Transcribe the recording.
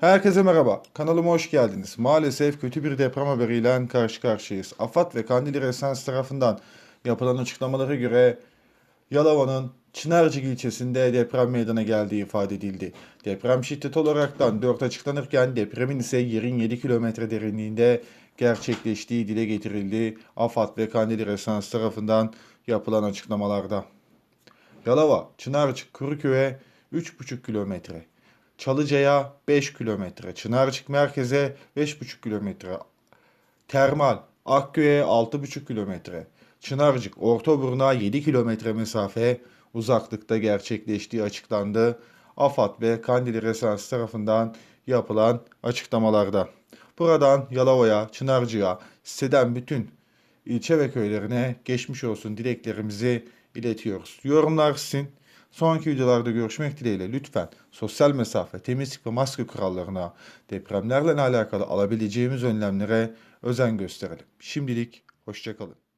Herkese merhaba. Kanalıma hoş geldiniz. Maalesef kötü bir deprem haberiyle karşı karşıyayız. AFAD ve Kandili Resans tarafından yapılan açıklamalara göre Yalova'nın Çınarcık ilçesinde deprem meydana geldiği ifade edildi. Deprem şiddeti olaraktan 4 açıklanırken depremin ise yerin 7 kilometre derinliğinde gerçekleştiği dile getirildi. AFAD ve Kandili Resans tarafından yapılan açıklamalarda. Yalova, Çınarcık, Kuruköy'e 3,5 kilometre. Çalıca'ya 5 kilometre. Çınarcık merkeze 5,5 kilometre. Termal, Akköy'e 6,5 kilometre. Çınarcık, Ortaburun'a 7 kilometre mesafe uzaklıkta gerçekleştiği açıklandı. AFAD ve Kandili Resans tarafından yapılan açıklamalarda. Buradan Yalova'ya, Çınarcık'a, siteden bütün ilçe ve köylerine geçmiş olsun dileklerimizi iletiyoruz. Yorumlar sizin. Sonraki videolarda görüşmek dileğiyle lütfen sosyal mesafe, temizlik ve maske kurallarına, depremlerle alakalı alabileceğimiz önlemlere özen gösterelim. Şimdilik hoşçakalın.